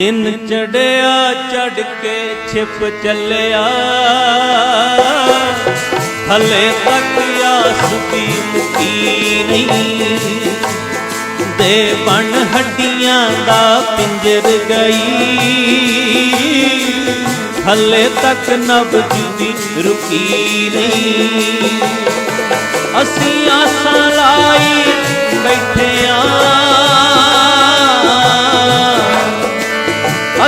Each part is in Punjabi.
ਦਿਨ ਚੜਿਆ ਚੜ ਕੇ ਛਿਪ ਚੱਲਿਆ। ਹਲੇ ਤੱਕ ਆਸ ਦੀ ਮੁਕੀ ਨਹੀਂ। ਦੇ ਬਣ ਹੱਡੀਆਂ ਦਾ ਪਿੰਜਰ ਗਈ। ਹਲੇ ਤੱਕ ਨਬਜ ਰੁਕੀ ਨਹੀਂ। ਅਸੀਂ ਆਸਾਂ ਲਾਈ ਬੈਠੇ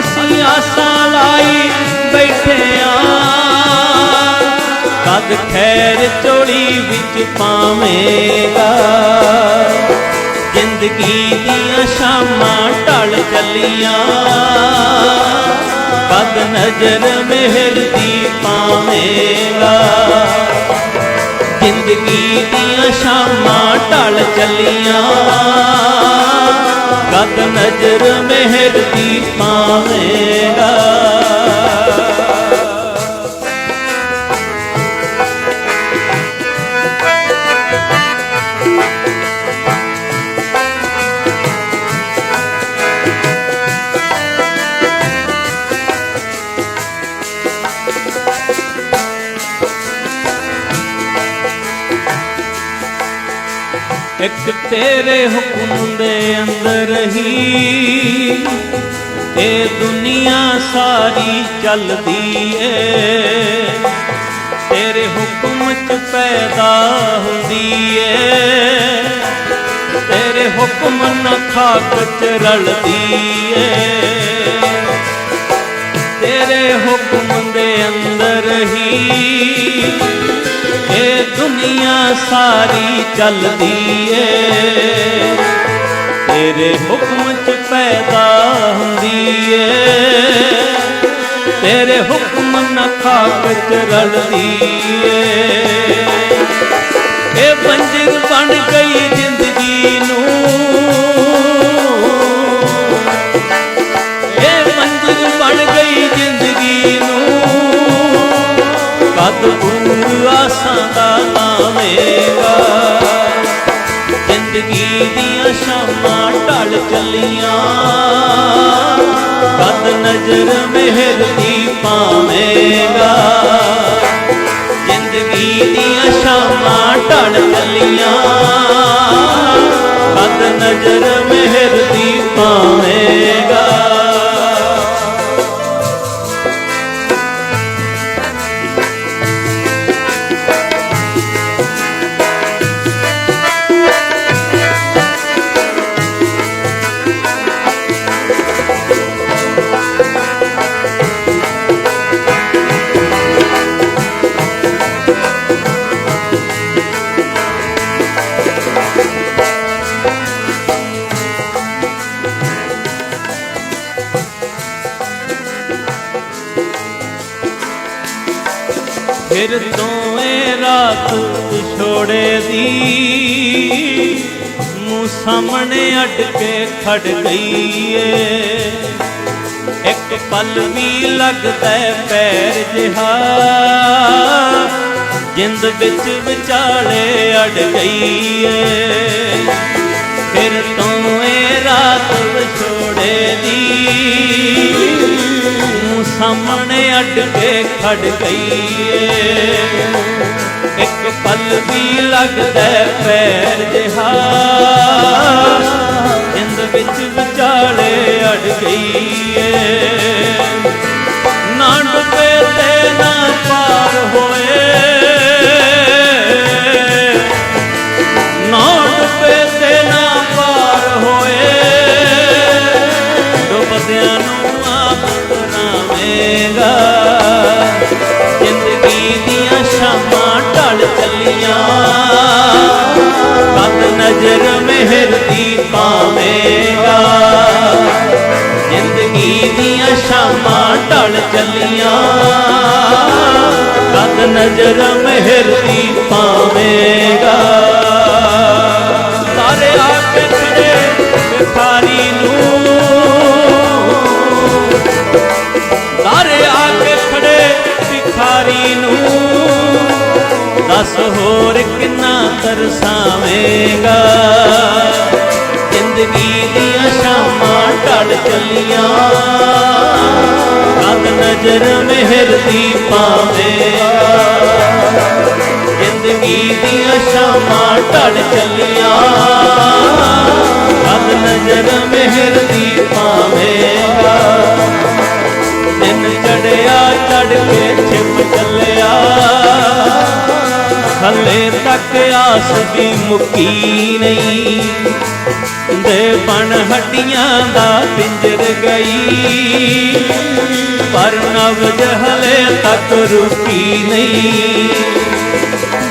ਅਸੀਂ ਆਸਾਂ ਲਾਈ ਬੈਠੇ ਆਂ ਕਦ ਖੈਰ ਚੋੜੀ ਵਿੱਚ ਪਾਵੇਂਗਾ। ਜ਼ਿੰਦਗੀ ਦੀਆਂ ਸ਼ਾਮਾਂ ਢਲ ਚੱਲੀਆਂ। ਕਦ ਨਜ਼ਰ ਮਿਹਰ ਦੀ ਪਾਵੇਂਗਾ। ਜ਼ਿੰਦਗੀ ਦੀਆਂ ਸ਼ਾਮਾਂ ਢਲ ਚੱਲੀਆਂ। ਕਦ ਨਜ਼ਰ ਮਿਹਰ ਦੀ ਪਾਵੇਂਗਾ? ਤੇਰੇ ਹੁਕਮ ਦੇ ਅੰਦਰ ਹੀ ਇਹ ਦੁਨੀਆ ਸਾਰੀ ਚੱਲਦੀ ਏ। ਤੇਰੇ ਹੁਕਮ ਚ ਪੈਦਾ ਹੁੰਦੀ ਏ। ਤੇਰੇ ਹੁਕਮ ਨਾਲ ਖਾਕ ਚ ਰਲਦੀ ਏ। ਤੇਰੇ ਹੁਕਮ ਦੇ ਅੰਦਰ ਹੀ ਦੁਨੀਆ ਸਾਰੀ ਚੱਲਦੀ ਏ। ਤੇਰੇ ਹੁਕਮ ਚ ਪੈਦਾ ਹੁੰਦੀ ਏ। ਤੇਰੇ ਹੁਕਮ ਨਾਲ ਖਾਕ ਚ ਰਲਦੀ ਏ। ਇਹ ਬੰਜਰ ਬਣ ਗਈ ਕਦ ਪੂਰ ਆਸਾਂ ਦਾ ਲਾਵੇਂਗਾ ਜ਼ਿੰਦਗੀ ਦੀਆਂ ਸ਼ਾਮਾਂ ਢਲ ਚੱਲੀਆਂ। ਕਦ ਨਜ਼ਰ ਮਿਹਰ ਦੀ ਪਾਵੇਂਗਾ ਜ਼ਿੰਦਗੀ ਦੀਆਂ ਸ਼ਾਮਾਂ ਢਲ ਚੱਲੀਆਂ। ਕਦ ਨਜ਼ਰ ਮਿਹਰ ਦੀ ਪਾਵੇਂਗਾ ਫਿਰ ਤੋਂ ਇਹ ਰਾਤ ਛੋੜੇ ਦੀ ਮੂੰਹ ਸਾਹਮਣੇ ਅੱਡ ਕੇ ਖੜ ਗਈ ਏ ਇੱਕ ਪਲ ਵੀ ਲੱਗਦਾ ਪੈਰ ਜਿਹਾ, ਜਿੰਦ ਵਿੱਚ ਵਿਚਾਲੇ ਅੜ ਗਈ ਏ ਫਿਰ ਤੋਂ ਇਹ ਰਾਤ ਛੋੜੇ ਦੀ ਸਾਹਮਣੇ ਅੱਡ ਕੇ ਖੜ ਗਈ ਇੱਕ ਪਲ ਵੀ ਲੱਗਦਾ ਪੈਰ ਜਿਹਾ। ਜਿੰਦ ਵਿੱਚ ਵਿਚਾਲੇ ਅੜ ਗਈ ਏ। ਨਾ ਡੁੱਬੇ ਤੇ ਨਾ ਪਾਰ ਹੋਏ। ਜ਼ਿੰਦਗੀ ਦੀਆਂ ਸ਼ਾਮਾਂ ਢਲ ਚੱਲੀਆਂ। ਕਦ ਨਜ਼ਰ ਮਿਹਰ ਦੀ ਪਾਵੇਂਗਾ। ਜ਼ਿੰਦਗੀ ਦੀਆਂ ਸ਼ਾਮਾਂ ਢਲ ਚੱਲੀਆਂ। ਕਦ ਨਜ਼ਰ ਮਿਹਰ ਦੀ ਤਰਸਾਵੇਂਗਾ ਜ਼ਿੰਦਗੀ ਦੀਆਂ ਸ਼ਾਮਾਂ ਢਲ ਚੱਲੀਆਂ। ਨਜ਼ਰ ਮਿਹਰ ਦੀ ਪਾਵੇਗਾ। ਜ਼ਿੰਦਗੀ ਦੀਆਂ ਸ਼ਾਮਾਂ ਢਲ ਚੱਲੀਆਂ। ਕਦ ਨਜ਼ਰ ਮਿਹਰ ਦੀ ਪਾਵੇਗਾ। ਦਿਨ ਚੜਿਆ ਚੜ ਕੇ ਛਿਪ ਚੱਲਿਆ। ਥੱਲੇ ਆਸ ਦੀ ਮੁੱਕੀ ਨਹੀਂ। ਦੇ ਬਣ ਹੱਡੀਆਂ ਦਾ ਪਿੰਜਰ ਗਈ। ਪਰ ਨਵਜ ਹਲੇ ਤੱਕ ਰੁਕੀ ਨਹੀਂ।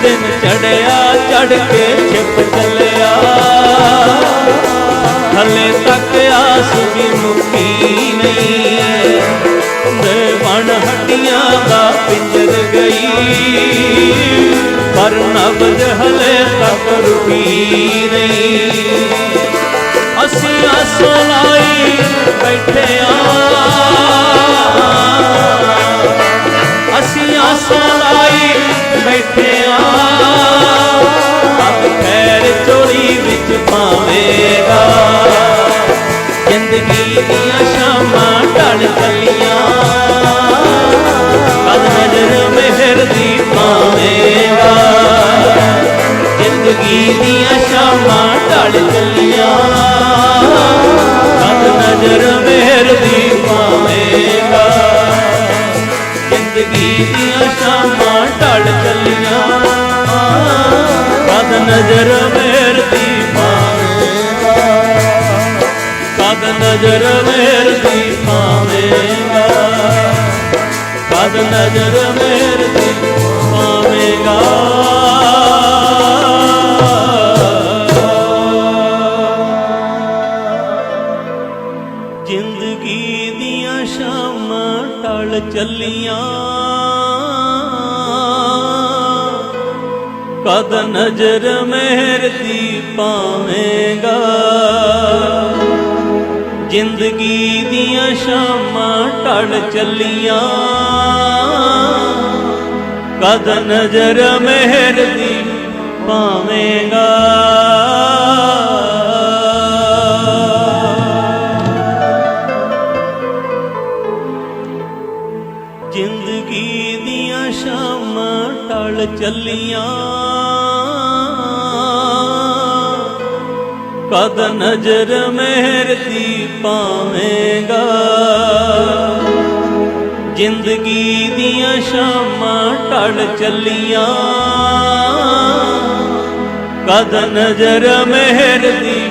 ਦਿਨ ਚੜਿਆ ਚੜ ਕੇ ਛਿਪ ਚੱਲਿਆ। ਹਲੇ ਤੱਕ ਆਸ ਵੀ ਮੁੱਕੀ ਨਹੀਂ। ਦੇ ਬਣ ਹੱਡੀਆਂ ਦਾ ਪਿੰਜਰ ਗਈ। ਪਰ ਨਬਜ ਹਲੇ ਤੱਕ ਰੁਕੀ ਨਹੀਂ। ਅਸੀਂ ਆਸਾਂ ਲਾਈ ਬੈਠੇ ਆਂ। ਅਸੀਂ ਆਸਾਂ ਲਾਈ ਬੈਠੇ ਆਂ। ਅੱਗ ਖੈਰ ਚੋਰੀ ਵਿੱਚ ਪਾਵੇਗਾ ਜ਼ਿੰਦਗੀ ਦੀਆਂ ਸ਼ਾਮਾਂ ਢਲ ਚੱਲੀਆਂ। ਦੀਆਂ ਸ਼ਾਮਾਂ ਢਲ ਚੱਲੀਆਂ। ਕਦ ਨਜ਼ਰ ਮੇਰ ਦੀ ਪਾਵੇਗਾ ਕਦ ਨਜ਼ਰ ਮੇਰ ਦੀ ਪਾਵੇਗਾ ਕਦ ਨਜ਼ਰ ਮਿਹਰ ਦੀ ਪਾਵੇਗਾ ਜ਼ਿੰਦਗੀ ਦੀਆਂ ਸ਼ਾਮਾਂ ਟਲ ਚੱਲੀਆਂ। ਕਦ ਨਜ਼ਰ ਮਿਹਰ ਦੀ ਪਾਵੇਂਗਾ? ਜ਼ਿੰਦਗੀ ਦੀਆਂ ਸ਼ਾਮਾਂ ਢਲ ਚੱਲੀਆਂ। ਕਦ ਨਜ਼ਰ ਮਿਹਰ ਦੀ ਪਾਵੇਂਗਾ? ਜ਼ਿੰਦਗੀ ਦੀਆਂ ਸ਼ਾਮਾਂ ਢਲ ਚੱਲੀਆਂ। ਕਦ ਨਜ਼ਰ ਮਿਹਰ ਦੀ ਪਾਵੇਂਗਾ। ਜ਼ਿੰਦਗੀ ਦੀਆਂ ਸ਼ਾਮਾਂ ਟਲ ਚੱਲੀਆਂ। ਕਦ ਨਜ਼ਰ ਮਿਹਰ ਦੀ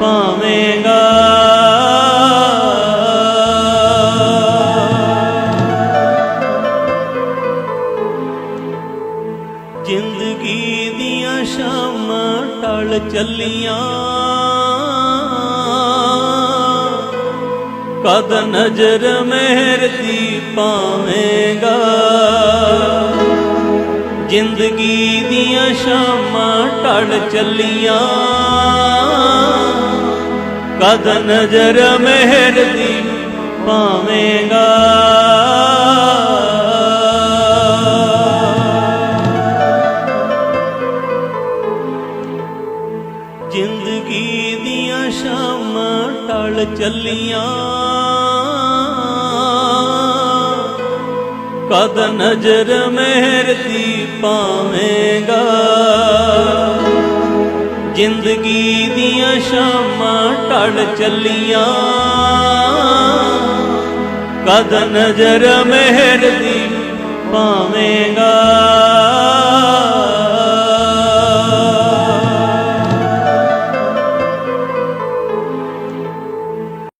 ਪਾਵੇਂਗਾ। ਜ਼ਿੰਦਗੀ ਦੀਆਂ ਸ਼ਾਮਾਂ ਟਲ ਚੱਲੀਆਂ। ਕਦ ਨਜ਼ਰ ਮਿਹਰ ਦੀ ਪਾਵੇਂਗਾ। ਜ਼ਿੰਦਗੀ ਦੀਆਂ ਸ਼ਾਮਾਂ ਟਲ ਚੱਲੀਆਂ। ਕਦ ਨਜ਼ਰ ਮਿਹਰ ਦੀ ਪਾਵੇਂਗਾ। ਜ਼ਿੰਦਗੀ ਦੀਆਂ ਸ਼ਾਮਾਂ ਟਲ ਚੱਲੀਆਂ। ਕਦ ਨਜ਼ਰ ਮਿਹਰ ਦੀ ਪਾਵੇਂਗਾ? ਜ਼ਿੰਦਗੀ ਦੀਆਂ ਸ਼ਾਮਾਂ ਟਲ ਚੱਲੀਆਂ। ਕਦ ਨਜ਼ਰ ਮਿਹਰ ਦੀ ਪਾਵੇਂਗਾ?